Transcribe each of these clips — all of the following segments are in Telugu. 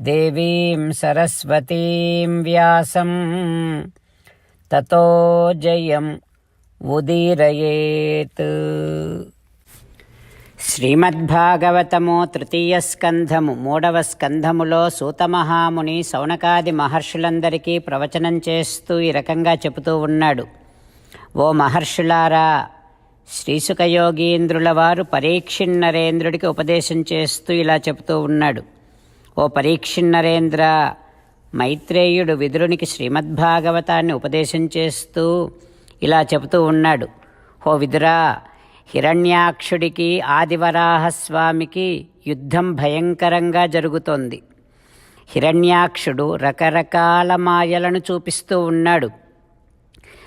దేవీం సరస్వతీం వ్యాసం తతో జయం ఉదీరయేత్ శ్రీమద్భాగవతము తృతీయ స్కంధము మూడవ స్కంధములో సూతమహాముని సౌనకాది మహర్షులందరికీ ప్రవచనం చేస్తూ ఈ రకంగా చెబుతూ ఉన్నాడు. ఓ మహర్షులారా శ్రీసుఖయోగీంద్రుల వారు పరీక్షిన్నరేంద్రుడికి ఉపదేశం చేస్తూ ఇలా చెబుతూ ఉన్నాడు. ఓ పరీక్షిన్నరేంద్ర మైత్రేయుడు విదురునికి శ్రీమద్భాగవతాన్ని ఉపదేశం చేస్తూ ఇలా చెబుతూ ఉన్నాడు. ఓ విదురా హిరణ్యాక్షుడికి ఆదివరాహస్వామికి యుద్ధం భయంకరంగా జరుగుతోంది. హిరణ్యాక్షుడు రకరకాల మాయలను చూపిస్తూ ఉన్నాడు.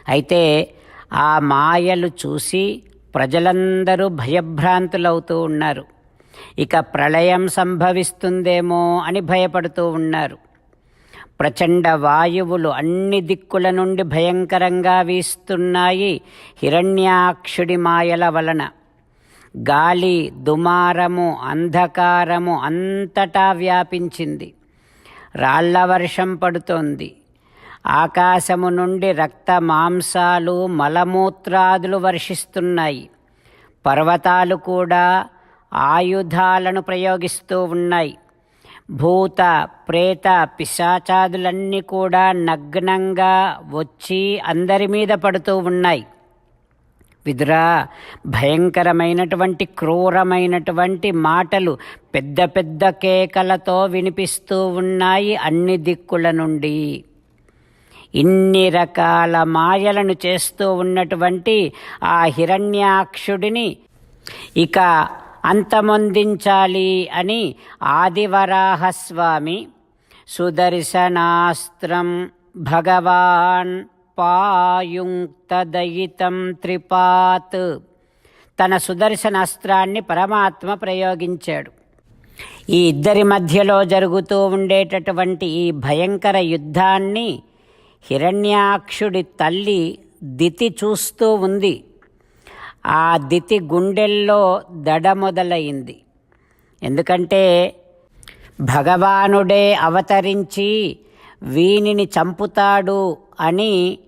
అయితే ఆ మాయలు చూసి ప్రజలందరూ భయభ్రాంతులవుతూ ఉన్నారు. ఇక ప్రళయం సంభవిస్తుందేమో అని భయపడుతూ ఉన్నారు. ప్రచండ వాయువులు అన్ని దిక్కుల నుండి భయంకరంగా వీస్తున్నాయి హిరణ్యాక్షుడి మాయల వలన. గాలి దుమారము అంధకారము అంతటా వ్యాపించింది. రాళ్ళ వర్షం పడుతోంది. ఆకాశము నుండి రక్త మాంసాలు మలమూత్రాదులు వర్షిస్తున్నాయి. పర్వతాలు కూడా ఆయుధాలను ప్రయోగిస్తూ ఉన్నాయి. భూత ప్రేత పిశాచాదులన్నీ కూడా నగ్నంగా వచ్చి అందరి మీద పడుతూ ఉన్నాయి. విదురా భయంకరమైనటువంటి క్రూరమైనటువంటి మాటలు పెద్ద పెద్ద కేకలతో వినిపిస్తూ ఉన్నాయి అన్ని దిక్కుల నుండి. ఇన్ని రకాల మాయలను చేస్తూ ఉన్నటువంటి ఆ హిరణ్యాక్షుడిని ఇక అంతమొందించాలి అని ఆదివరాహస్వామి సుదర్శనాస్త్రం భగవాన్ పాయుక్తదయితం త్రిపాత్. తన సుదర్శనాస్త్రాన్ని పరమాత్మ ప్రయోగించాడు. ఈ ఇద్దరి మధ్యలో జరుగుతూ ఉండేటటువంటి ఈ భయంకర యుద్ధాన్ని హిరణ్యాక్షుడి తల్లి దితి చూస్తూ ఉంది. ఆ దితి గుండెల్లో దడ మొదలైంది. ఎందుకంటే భగవానుడే అవతరించి వీనిని చంపుతాడు అని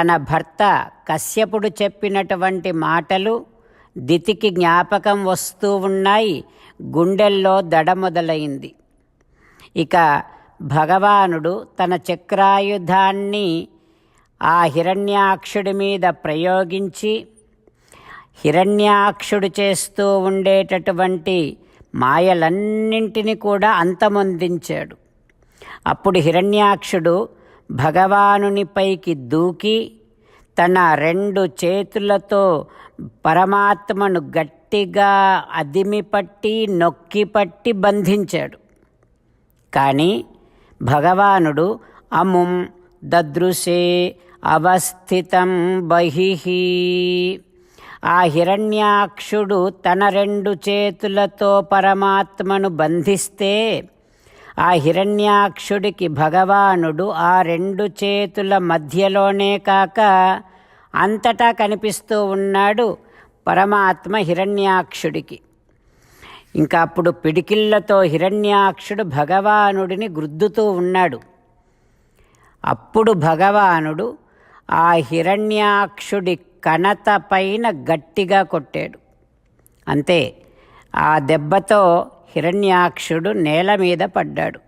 తన భర్త కశ్యపుడు చెప్పినటువంటి మాటలు దితికి జ్ఞాపకం వస్తూ ఉన్నాయి. గుండెల్లో దడ మొదలైంది. ఇక భగవానుడు తన చక్రాయుధాన్ని ఆ హిరణ్యాక్షుడి మీద ప్రయోగించి హిరణ్యాక్షుడు చేస్తూ ఉండేటటువంటి మాయలన్నింటినీ కూడా అంతమొందించాడు. అప్పుడు హిరణ్యాక్షుడు భగవానునిపైకి దూకి తన రెండు చేతులతో పరమాత్మను గట్టిగా అదిమిపట్టి నొక్కిపట్టి బంధించాడు. కానీ భగవానుడు అముం దదృశే అవస్థితం బహిహి ఆ హిరణ్యాక్షుడు తన రెండు చేతులతో పరమాత్మను బంధిస్తే ఆ హిరణ్యాక్షుడికి భగవానుడు ఆ రెండు చేతుల మధ్యలోనే కాక అంతటా కనిపిస్తూ ఉన్నాడు పరమాత్మ హిరణ్యాక్షుడికి. ఇంకా అప్పుడు పిడికిళ్ళతో హిరణ్యాక్షుడు భగవానుడిని గుద్దుతూ ఉన్నాడు. అప్పుడు భగవానుడు ఆ హిరణ్యాక్షుడి కణత పైన గట్టిగా కొట్టాడు. అంతే ఆ దెబ్బతో హిరణ్యాక్షుడు నేల మీద పడ్డాడు.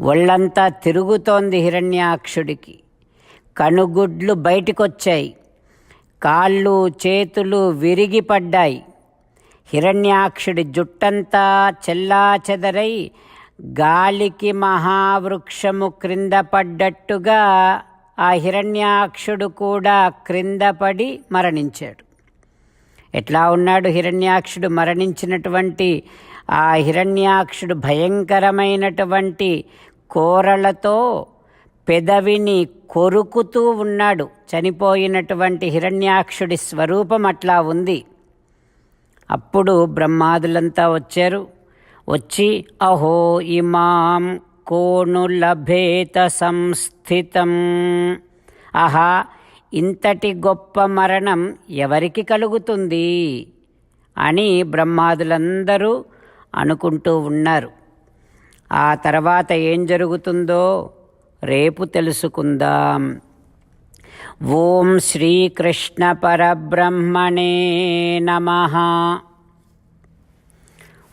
ఒళ్ళంతా తిరుగుతోంది హిరణ్యాక్షుడికి. కనుగుడ్లు బయటికొచ్చాయి. కాళ్ళు చేతులు విరిగి పడ్డాయి. హిరణ్యాక్షుడి జుట్టంతా చెల్లాచెదరై గాలికి మహావృక్షము క్రింద పడ్డట్టుగా ఆ హిరణ్యాక్షుడు కూడా క్రిందపడి మరణించాడు. ఎట్లా ఉన్నాడు హిరణ్యాక్షుడు మరణించినటువంటి ఆ హిరణ్యాక్షుడు భయంకరమైనటువంటి కోరలతో పెదవిని కొరుకుతూ ఉన్నాడు. చనిపోయినటువంటి హిరణ్యాక్షుడి స్వరూపం అట్లా ఉంది. అప్పుడు బ్రహ్మాదులంతా వచ్చారు. వచ్చి అహో ఇమాం కోను లభేత సంస్థితం ఆహా ఇంతటి గొప్ప మరణం ఎవరికి కలుగుతుంది అని బ్రహ్మాదులందరూ అనుకుంటూ ఉన్నారు. ఆ తర్వాత ఏం జరుగుతుందో రేపు తెలుసుకుందాం. ఓం శ్రీకృష్ణ పరబ్రహ్మణే నమ.